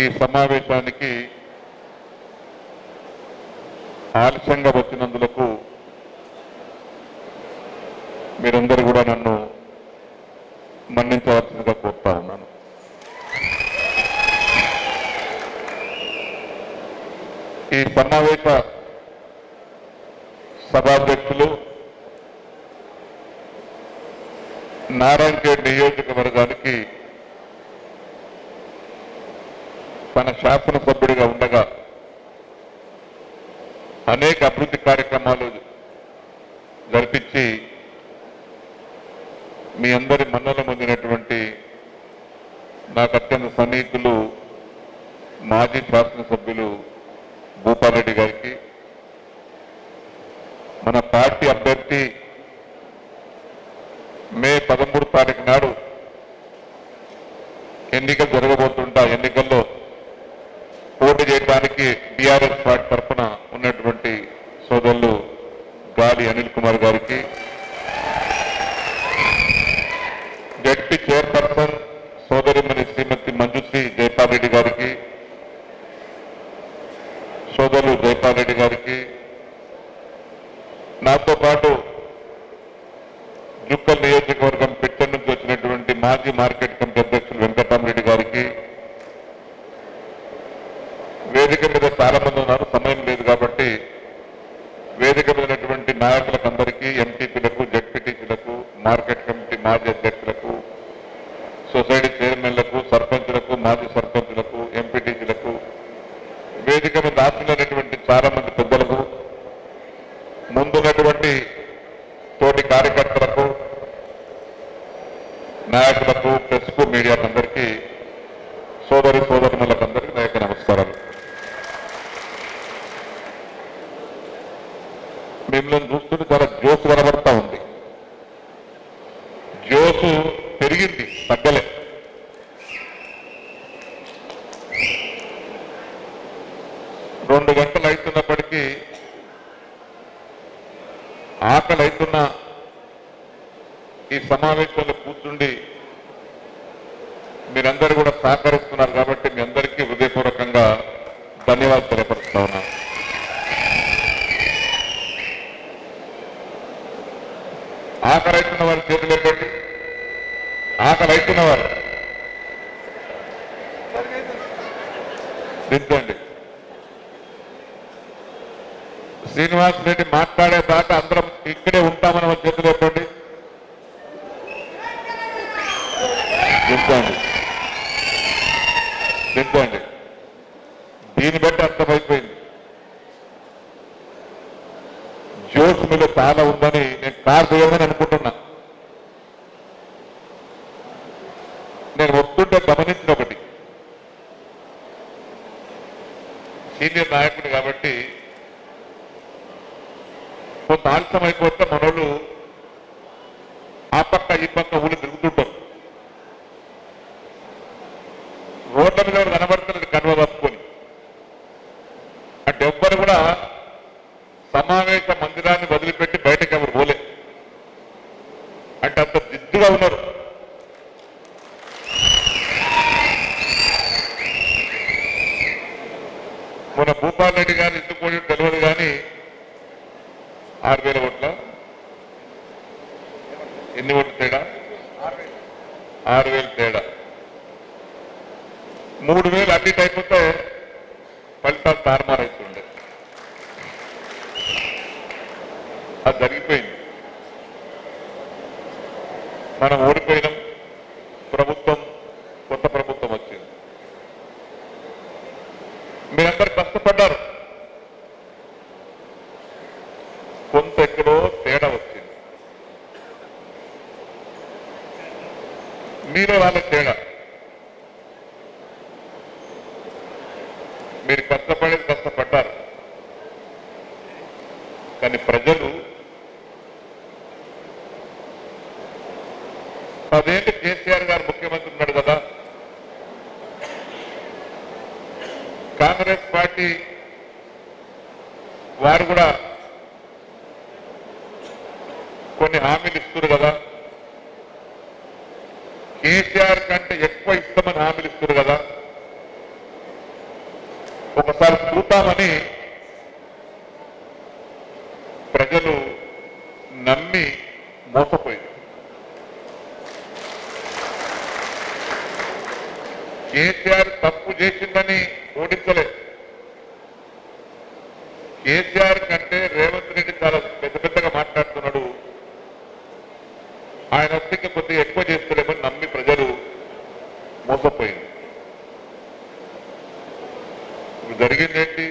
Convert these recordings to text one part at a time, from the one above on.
ఈ సమావేశానికి ఆలస్యంగా వచ్చినందులకు మీరందరూ కూడా నన్ను మన్నించవలసిందిగా కోరుతా ఉన్నాను. ఈ సమావేశ సభాధ్యక్షులు నారాయణఖేడ్ నియోజకవర్గానికి తన శాసనసభ్యుడిగా ఉండగా అనేక అభివృద్ధి కార్యక్రమాలు జరిపించి మీ అందరి మన్నలు పొందినటువంటి నాకు అత్యంత సన్నిహితులు మాజీ శాసనసభ్యులు భూపాలరెడ్డి గారికి మన పార్టీ అభ్యర్థి మే పదమూడు తారీఖు నాడు ఎన్నికలు జరగబోతుంటా ఎన్నికల్లో పోటీ చేయడానికి బీఆర్ఎస్ పార్టీ తరఫున ఉన్నటువంటి సోదరులు గాలి అనిల్ కుమార్ గారికి జడ్పీ చైర్పర్సన్ సోదరిమణి శ్రీమతి మంజుశ్రీ జయపాల్ రెడ్డి గారికి సోదరులు జైపాల్ రెడ్డి గారికి నాతో పాటు జుక్కల్ నియోజకవర్గం పిట్టం నుంచి వచ్చినటువంటి మాజీ మార్కెట్ కమిటీ అధ్యక్షులు వెంకటరామరెడ్డి గారికి వేదిక మీద చాలా మంది ఉన్నారు సమయం లేదు కాబట్టి వేదిక మీద ఉన్నటువంటి నాయకులకు అందరికీ ఎంపీపీలకు జడ్పీటీసీలకు మార్కెట్ కమిటీ మాజీ అధ్యక్షులకు సొసైటీ చైర్మన్లకు సర్పంచులకు మాజీ సర్పంచులకు ఎంపీటీసీలకు వేదిక మీద ఆశించినటువంటి చాలా మంది పెద్దలకు ముందున్నటువంటి తోటి కార్యకర్తలకు నాయకులకు ప్రెస్కు మీడియాకు అందరికీ సోదరి సోదరులకు అందరికీ నా యొక్క నమస్కారాలు మిమ్మల్ని చూస్తుంటే చాలా జోసు కనబడతా ఉంది జోసు పెరిగింది తగ్గలే రెండు గంటలు అవుతున్నప్పటికీ ఆకలి అవుతున్న ఈ సమావేశంలో కూర్చుండి మీరందరూ కూడా సహకరిస్తున్నారు కాబట్టి మీ అందరికీ హృదయపూర్వకంగా ధన్యవాదాలు తెలియపరుస్తా ఉన్నాను ఆకలి అవుతున్న వారి చేతులు ఎత్తండి. ఆకలి అవుతున్న వారు. శ్రీనివాస్ రెడ్డి మాట్లాడే మాట్లాడేదాకా అందరం ఇక్కడే ఉంటామని వాళ్ళ చేతులు చెప్పండి. దిద్దండి దిద్దండి దీన్ని బట్టి అర్థమైపోయింది జోష్ మీద చాలా ఉందని నేను కార్ చేయమని అనుకుంటున్నా. నేను వస్తుంటే గమనించిన ఒకటి. సీనియర్ నాయకుడు కాబట్టి కొంత ఆలస్యం అయిపోతే మనోళ్ళు ఆ పక్క ఈ పక్క ఊళ్ళు తిరుగుతుంటారు. రోడ్ల మీద ఎవరు కనువ కప్పుకొని అంటే ఎవ్వరు కూడా సమావేశ మందిరాన్ని వదిలిపెట్టి బయటకు ఎవరు పోలే అంటే అంత జిద్దుగా ఉన్నారు మన భూపాల్ రెడ్డి గారు ఎందుకు పోయి తెలియదు కానీ ఆరు వేల ఓట్ల ఎన్ని ఓట్లు తేడా ఆరు వేలు తేడా మూడు వేలు అటు ఇటు అయిపోతే ఫలితాలు తారుమారైతుండే అది జరిగిపోయింది మనం ఓడిపోయినాం ప్రభుత్వం కొత్త ప్రభుత్వం వచ్చింది మీరందరూ కష్టపడ్డారు కొంత ఎక్కడో తేడా వచ్చింది మీరే వాళ్ళకి తేడా మీరు కష్టపడేది కష్టపడ్డారు కానీ ప్రజలు పదేళ్ళు కేసీఆర్ గారు ముఖ్యమంత్రి ఉన్నాడు కదా. కాంగ్రెస్ పార్టీ వారు కూడా కొన్ని హామీలు ఇస్తున్నారు కదా. కేసీఆర్ కంటే ఎక్కువ ఇస్తామని హామీలు ఇస్తున్నారు కదా. ఒకసారి చూద్దామని ప్రజలు నమ్మి మోసపోయింది కేసీఆర్ తప్పు చేసిందని ఓడించలేదు కేసీఆర్ కంటే రేవంత్ రెడ్డి చాలా పెద్ద పెద్దగా మాట్లాడుతున్నాడు. ఆయన వస్తే కొద్దిగా ఎక్కువ చేస్తలేమని నమ్మి ప్రజలు మోసపోయింది జరిగింది ఏంటి?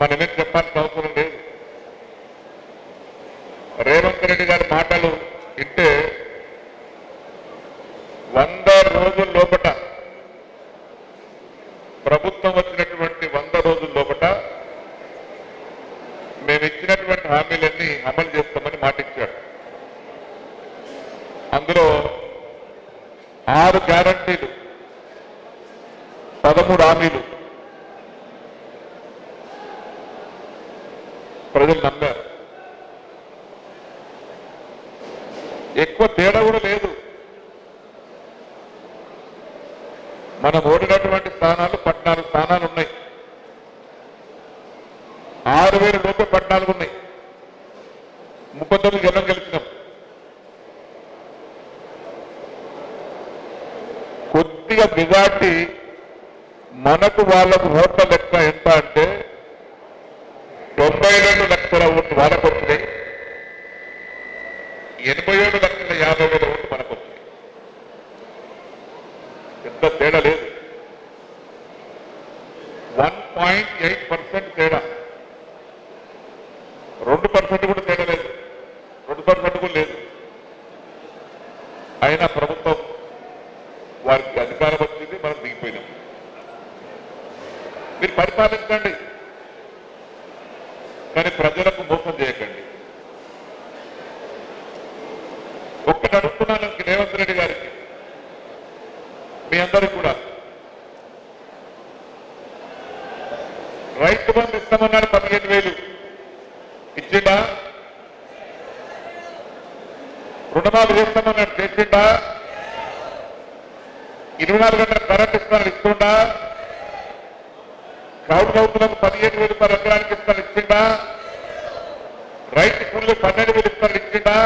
మనమేం చెప్పాల్సిన అవసరం లేదు. రేవంత్ రెడ్డి గారి మాటలు ఇంటే రోజుల లోపట ప్రభుత్వం వచ్చినటువంటి వంద రోజుల లోపట మేము ఇచ్చినటువంటి హామీలన్నీ అమలు చేస్తామని మాటిచ్చాడు అందులో ఆరు గ్యారంటీలు పదమూడు హామీలు ప్రజలు నమ్మారు. ఎక్కువ తేడా కూడా లేదు మనం ఓడినటువంటి స్థానాలు పద్నాలుగు స్థానాలు ఉన్నాయి. ఆరు వేల లోపే పద్నాలుగు ఉన్నాయి. ముప్పై తొమ్మిది జనం గెలిచినాం. కొద్దిగా మెజార్టీ మనకు వాళ్ళకు ఓట్ల లెక్క ఎంత అంటే తొంభై రెండు లక్షల ఓట్లు వాళ్ళకు వచ్చినాయి. ఎనభై ఏడు లక్షల యాభై వేల ఓట్లు మనకు వచ్చినాయి ఎంత తేడా లేదు వన్ పాయింట్ ఎయిట్ పర్సెంట్ తేడా రెండు పర్సెంట్ కూడా తేడా లేదు రెండు పర్సెంట్ కూడా లేదు అయినా ప్రభుత్వం వారికి అధికారం వచ్చింది మనం దిగిపోయినాం మీరు కానీ ప్రజలకు మోసం చేయకండి. ఒక్కటి అడుగుతున్నాను రేవంత్ రెడ్డి గారికి. మీ అందరికి కూడా. రైతు బంధు ఇస్తామన్నాడు పదిహేను వేలు. ఇచ్చిండా? రుణమాలు చేస్తామన్నాడు. తెచ్చిండా ఇరవై నాలుగు గంటల కరెంట్ ఇస్తాను ఇస్తుండా కౌలు రైతులకు పదిహేను వేలు రూపాయలు ఎకరానికి ఇస్తాను ఇచ్చిండా రైతు కూలీలు పన్నెండు వేలు ఇస్తాను ఇచ్చిండా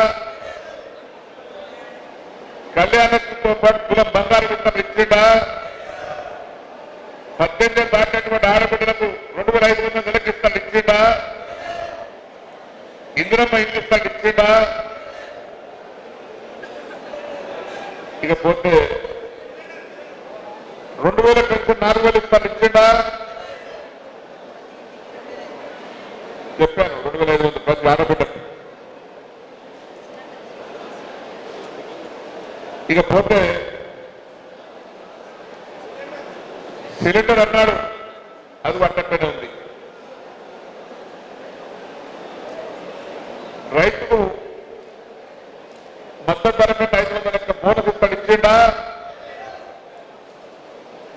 కళ్యాణతో పాటు కులం బంగారు ఇస్తాను ఇచ్చిండా పద్దెనిమిది దాటినటువంటి ఆడబిడ్డలకు రెండు వేల ఐదు వందల నెలకి ఇస్తాను ఇచ్చిండా ఇందిరమ్మ ఇల్లు ఇస్తాను ఇచ్చిండా ఇకపోతే రెండు వేల పెంచు నాలుగు వేలు ఇస్తాను ఇచ్చిండా చెప్పాను రెండు వేల ఐదు వందలు ప్రతి ఆడబిడ్డకు ఇకపోతే సిలిండర్ అన్నాడు అది పట్టక్కనే ఉంది. రైతుకు మద్దతు ధర కంటే ఐదు వందల లెక్క బోనస్ ఇస్తాడు ఇచ్చిండా?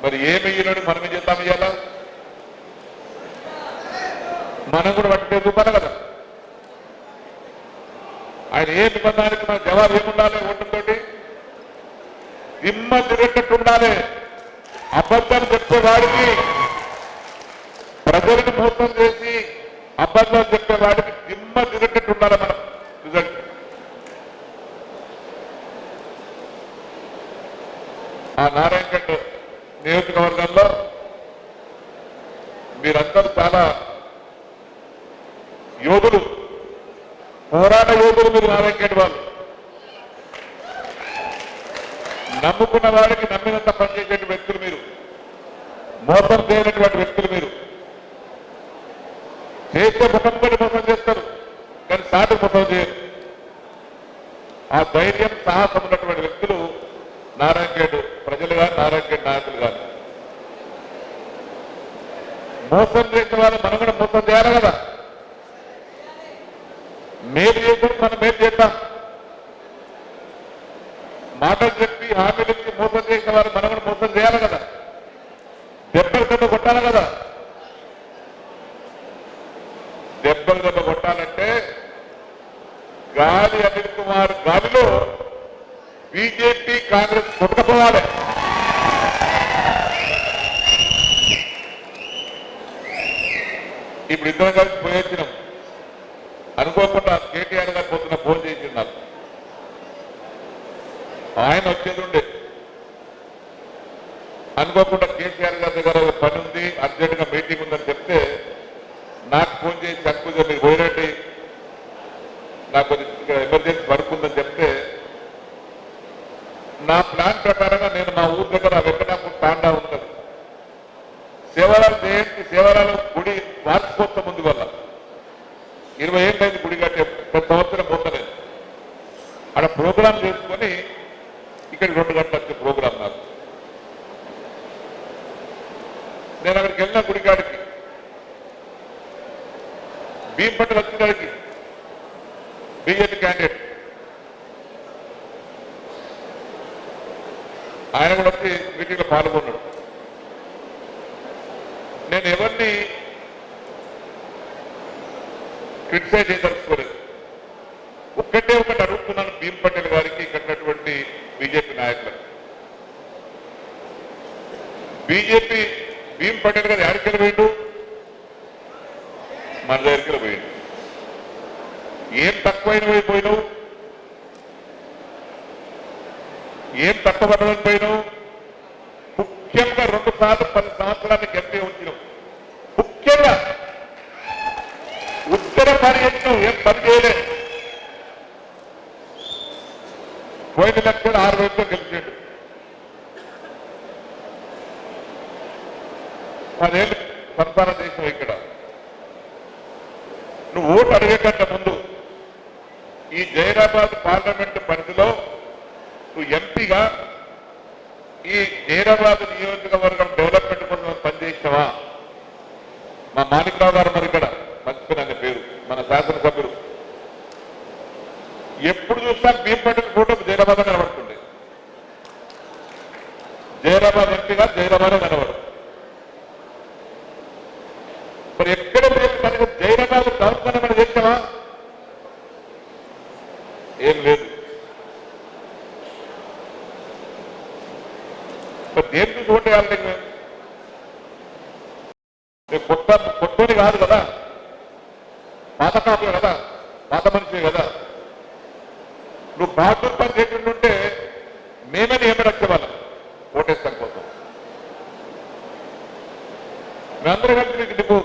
మరి ఏమి ఇయ్యనని మనమే చేద్దాం ఇయ్యాలా? మనం కూడా పట్టే చూపాలి కదా. ఆయన ఏ నిబంధనకి మన జవాబు ఏముండాలి ఓటుతోటి దిమ్మ తిరిగేటట్టు ఉండాలి అబద్ధం చెప్పేవాడికి ప్రజలను మోసం చేసి అబద్ధం చెప్పేవాడికి దిమ్మ తిరిగేటట్టు ఉండాలి మనం. రిజల్ట్ ఆ నారాయణగఢ్ నియోజకవర్గంలో మీరందరూ చాలా యోధులు పోరాట యోధులు మీరు నారాయణగఢ్ వాళ్ళు. నమ్ముకున్న వాడికి నమ్మినంత పనిచేసేటువంటి వ్యక్తులు మీరు. మోసం చేయనటువంటి వ్యక్తులు మీరు. చేస్తే ముఖం కూడా మోసం చేస్తారు కానీ సాటి మోసం చేయరు. ఆ ధైర్యం సాహసం ఉన్నటువంటి వ్యక్తులు నారాయణగేడు ప్రజలు కానీ నారాయణగఢ్ నాయకులు కానీ మోసం చేసిన వాళ్ళు మనం కూడా మోసం చేయాలి కదా. మేలు చేసి మనం మేలు చేద్దాం. మాటలు చెప్పి హామీలు ఇచ్చి మోసం చేసిన వారు మనం కూడా మోసం చేయాలి కదా. దెబ్బలు దెబ్బ కొట్టాలి కదా. దెబ్బలు దెబ్బ కొట్టాలంటే గాలి అనిల్ కుమార్ గాలిలో బీజేపీ కాంగ్రెస్ కొట్టకపోవాలి. ఇప్పుడు ఇద్దరు కలిసి పోయొచ్చినాం అనుకోకుండా కేటీఆర్ గారు పొద్దున ఫోన్ చేసి ఉన్నారు ఆయన వచ్చేది ఉండే. అనుకోకుండా కేసీఆర్ గారి దగ్గర పని ఉంది అర్జెంటుగా మీటింగ్ ఉందని చెప్తే నాకు ఫోన్ చేసి అనుకుంటే మీరు పోయినట్టు నాకు కొద్దిగా ఎమర్జెన్సీ వర్క్ ఉందని చెప్తే నా ప్లాన్ ప్రకారంగా నేను మా ఊరి దగ్గర వెంకటాపూర్ తాండా ఉంటుంది సేవరాలు జయంతి సేవరాలు గుడి వార్షికోత్సవం ముందు వల్ల ఇరవై ఏళ్ళైంది గుడి కట్టే ప్రతి సంవత్సరం పోతలేదు అక్కడ ప్రోగ్రాం చేసుకొని ఇక్కడ రెండు గంటల వచ్చే ప్రోగ్రాం నాకు. నేను అక్కడికి వెళ్ళిన గుడికాడికి. భీంపట్టు వచ్చినాడికి బీజేపీ క్యాండిడేట్ ఆయన కూడా వచ్చి మీటింగ్లో పాల్గొన్నాడు. నేను ఎవరిని క్రిటిసైజ్ చేయదలుచుకోలేదు ఒక్కటే ఒకటి అడుగుతున్నాను భీమ్ పటేల్ గారికి ఇక్కడ బీజేపీ నాయకులు. బీజేపీ భీమ్ పటేల్ గారు ఎక్కడికి పోయిండు? మన దగ్గరికి పోయిండు. ఏం తక్కువైన పోయినావు? ఏం తక్కువని పోయినావు? ముఖ్యంగా రెండు సార్లు పది సంవత్సరానికి ఎంపీ ఉంచినావు. ముఖ్యంగా ఉత్తర పని ఏం పని చేయలేదు పోయిన కూడా ఆరు రోజుల్లో గెలిచాడు. పదేళ్ళు సంతాన దేశం ఇక్కడ. నువ్వు ఓటు అడిగేకంటే ముందు. ఈ జైరాబాద్ పార్లమెంట్ పరిధిలో నువ్వు ఎంపీగా ఈ జైరాబాద్ నియోజకవర్గం డెవలప్మెంట్ కోసం పనిచేసావా? మా మాణిక్రావు గారు మరి ఇక్కడ మర్చిపోయిన పేరు మన శాసనసభ్యులు ఎప్పుడు చూసినా భీంపట్టిన ఫోటో జైరాబాద్ కనబడుతుంది జైరాబాద్ ఎంపీగా జైరాబాద్ కనబడు మరి ఎక్కడ మనకు జైరాబాద్ సంస్కరణ మనం చేసావా? ఏం లేదు. మరి దేని చూసి మేము కొట్ట కొట్టుని కాదు కదా. పాత కాపులే కదా. పాత మనిషి కదా. నువ్వు బహదూర్ పని ఉంటే మేమే నియమరచ్చే వాళ్ళం. ఓటేస్తాం కోసం. మేమందరూ కలిసి నీకు నువ్వు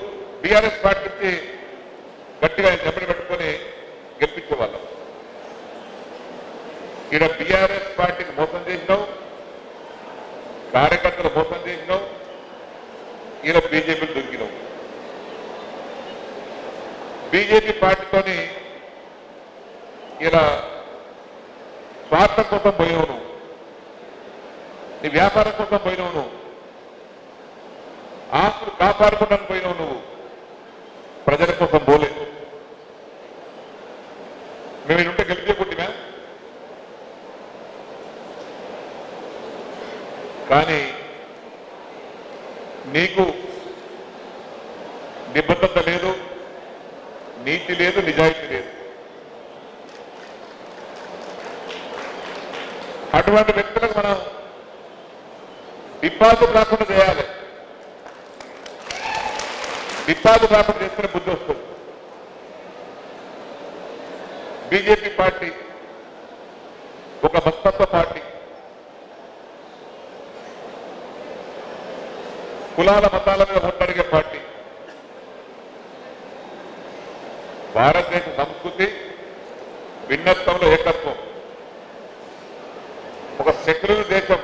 బీఆర్ఎస్ పార్టీ నుంచి గట్టిగా దెబ్బలు పెట్టుకొని గెలిపించే వాళ్ళం ఈడ బీఆర్ఎస్ పార్టీకి మోసం చేసినావు కార్యకర్తలు మోసం చేసినావు ఈయన బీజేపీలు దొరికినావు. బీజేపీ పార్టీతోని ఇలా స్వార్థం కోసం పోయినవును నీ వ్యాపారం కోసం పోయినవు నువ్వు ఆస్తులు కాపాడుకోవడానికి పోయినావు నువ్వు. ప్రజల కోసం పోలే మేము ఉంటే గెలిచే కానీ నీకు నిబద్ధత లేదు నీతి లేదు నిజాయితీ లేదు అటువంటి వ్యక్తులకు మనం డిపాజిట్ కాకుండా చేయాలి. డిపాజిట్ కాకుండా చేస్తే బుద్ధి వస్తుంది. బీజేపీ పార్టీ ఒక మస్తత్వ పార్టీ. కులాల మతాల మీద ఓటడిగే పార్టీ. భారతదేశ సంస్కృతి భిన్నత్వంలో ఏకత్వం. ఒక సెక్యులర్ దేశం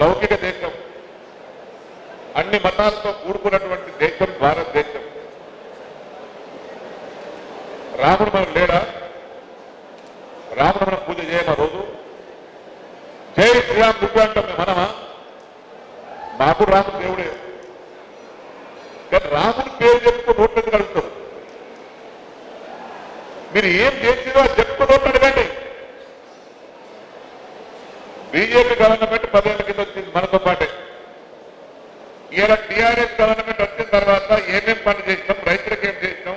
లౌకిక దేశం అన్ని మతాలతో కూడుకున్నటువంటి దేశం భారతదేశం. రాముడు మనం లేడా? రాముడు మనం పూజ చేయమా రోజు. జై శ్రీరామ్ నువ్వు అంటాం మేము మనమా? మాకు రాముడు దేవుడే. కానీ రాముడు పేరు చెప్పుకో నోట్లకి కలుగుతాడు మీరు ఏం చేసిరో అది చెప్పుకో బీజేపీ గవర్నమెంట్ పదేళ్ళ కింద వచ్చింది మనతో పాటే. ఇలా టీఆర్ఎస్ గవర్నమెంట్ వచ్చిన తర్వాత ఏమేం పని చేసినాం రైతులకు ఏం చేసినాం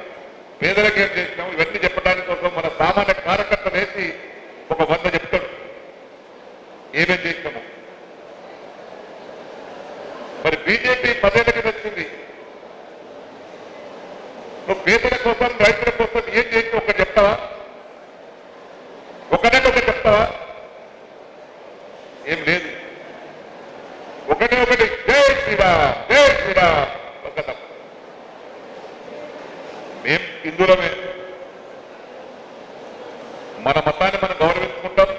పేదలకు ఏం చేసినాం ఇవన్నీ చెప్పడానికి కోసం మన సామాన్య కార్యకర్త వేసి ఒక వంద చెప్తాడు ఏమేం చేసినాము మరి బీజేపీ పదేళ్ళ కింద వచ్చింది నువ్వు పేదల కోసం రైతుల కోసం ఏం చేసి ఒక చెప్తావా ఒకటే ఒక చెప్తావా ఏం లేదు ఒకటే ఒకటి జై శ్రీరామ్ జై శ్రీరామ్ ఒక తప్ప మేం హిందువులమే మన మతాన్ని మనం గౌరవించుకుంటాం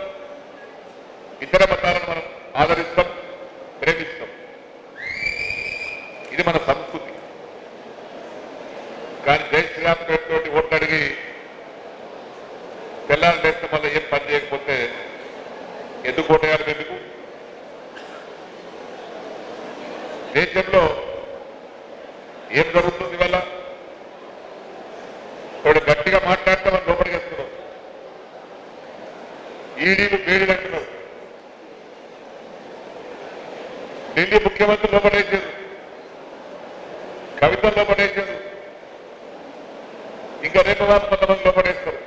ఇతర మతాలను మనం ఆదరిస్తాం ప్రేమిస్తాం ఇది మన ఇంకా రేపు వాళ్ళు కొంతమంది లోపడేస్తారు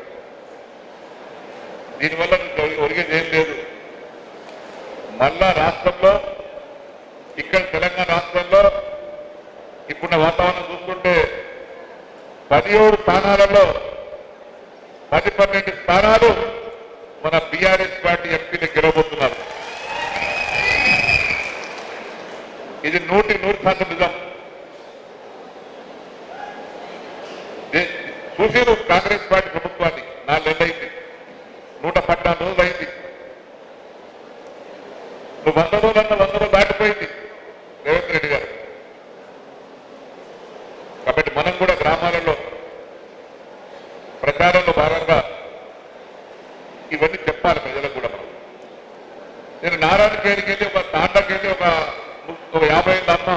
దీనివల్ల నీకు ఒరిగేది ఏం లేదు. మళ్ళా రాష్ట్రంలో ఇక్కడ తెలంగాణ రాష్ట్రంలో ఇప్పుడున్న వాతావరణం చూసుకుంటే పదిహేడు స్థానాలలో పది పన్నెండు స్థానాలు మన బీఆర్ఎస్ పార్టీ ఎంపీలు గెలవబోతున్నారు. ఇది నూటి నూరు శాతం నిజం. చూసి కాంగ్రెస్ పార్టీ ప్రభుత్వాన్ని నాలుగేళ్ళైంది నూట పద్నాలుగు రోజులు అయింది నువ్వు వంద రోజులు అన్న వంద రోజులు దాటిపోయింది రేవంత్ రెడ్డి గారు. కాబట్టి మనం కూడా గ్రామాలలో ప్రచారంలో భాగంగా ఇవన్నీ చెప్పాలి ప్రజలకు కూడా మనం. నేను నారాయణ పేరుకి వెళ్ళి ఒక తాండకి వెళ్ళి ఒక ఒక యాభై ఏళ్ళ అమ్మ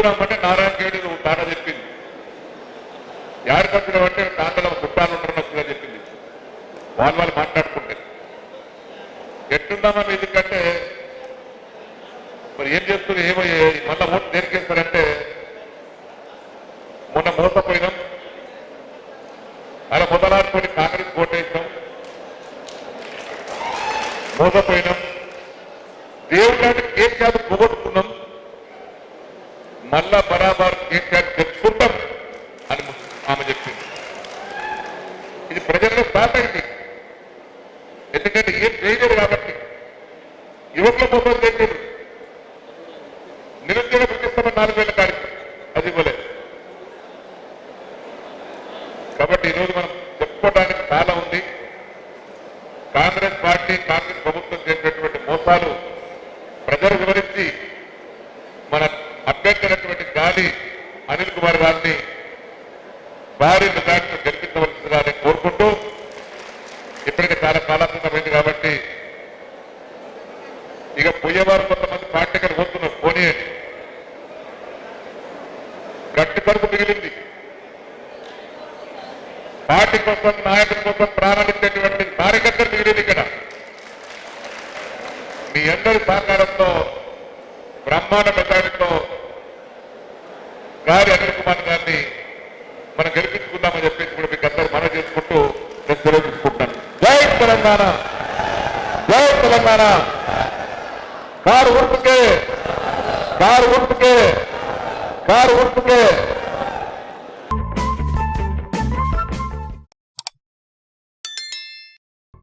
ఏ ఊరమ్మంటే నారాయణ గేడి నువ్వు తాట చెప్పింది. యాడికి వచ్చినావంటే తాండలో చుట్టాలు ఉంటారని వచ్చిందని చెప్పింది. వాళ్ళు వాళ్ళు మాట్లాడుకుంటే ఎట్టుందామని ఎందుకంటే మరి ఏం చేస్తున్నారు ఏమయ్యే ఏ- మళ్ళా ఓటు దేనికేస్తారంటే మొన్న మోసపోయినాం అలా మొదలాడుకొని కాంగ్రెస్ ఓటేసాం మోసపోయినాం దేవుడు కేసీఆర్ పోగొట్టుకున్నాం మళ్ళా బరాబర్ కేసీఆర్ తెచ్చుకుంటాం అని ఆమె చెప్పింది ఇది ప్రజల్లో స్టార్ట్ అయింది ఎందుకంటే ఏం చేయలేరు కాబట్టి యువకుల కోసం చేయలేదు నిరుద్యోగ ప్రతిష్టమ నాలుగు వేల కాడికి అది ఇవ్వలేదు కాబట్టి ఈరోజు మనం చెప్పుకోవడానికి చాలా ఉంది కాంగ్రెస్ పార్టీ కాంగ్రెస్ ప్రభుత్వం చేసినటువంటి మోసాలు ప్రజలు వివరించి మన అభ్యర్థినటువంటి గాలి అనిల్ కుమార్ గారిని భారీ మెజార్టీతో గెలిపించవలసిందిగా కోరుకుంటూ ఇప్పటికే చాలా కాలాతీతమైంది కాబట్టి ఇక పోయేవారు కొంతమంది పార్టీకి పోతున్నారు పోనీయండి గట్టి కడుపు మిగిలింది పార్టీ కోసం నాయకుడి కోసం ప్రారంభించేటువంటి కార్యకర్తలు మిగిలింది ఇక్కడ. మీ అందరి సహకారంతో బ్రహ్మాండ మెజారిటీతో గారి అనిల్ కుమార్ గారిని మనం గెలిపించుకుందామని చెప్పేసి కూడా మీకు అందరూ మనం చేసుకుంటూ నేను సెలవు జై తెలంగాణ! జై తెలంగాణ! కారు గుర్తుకే కారు గుర్తుకే కారు గుర్తుకే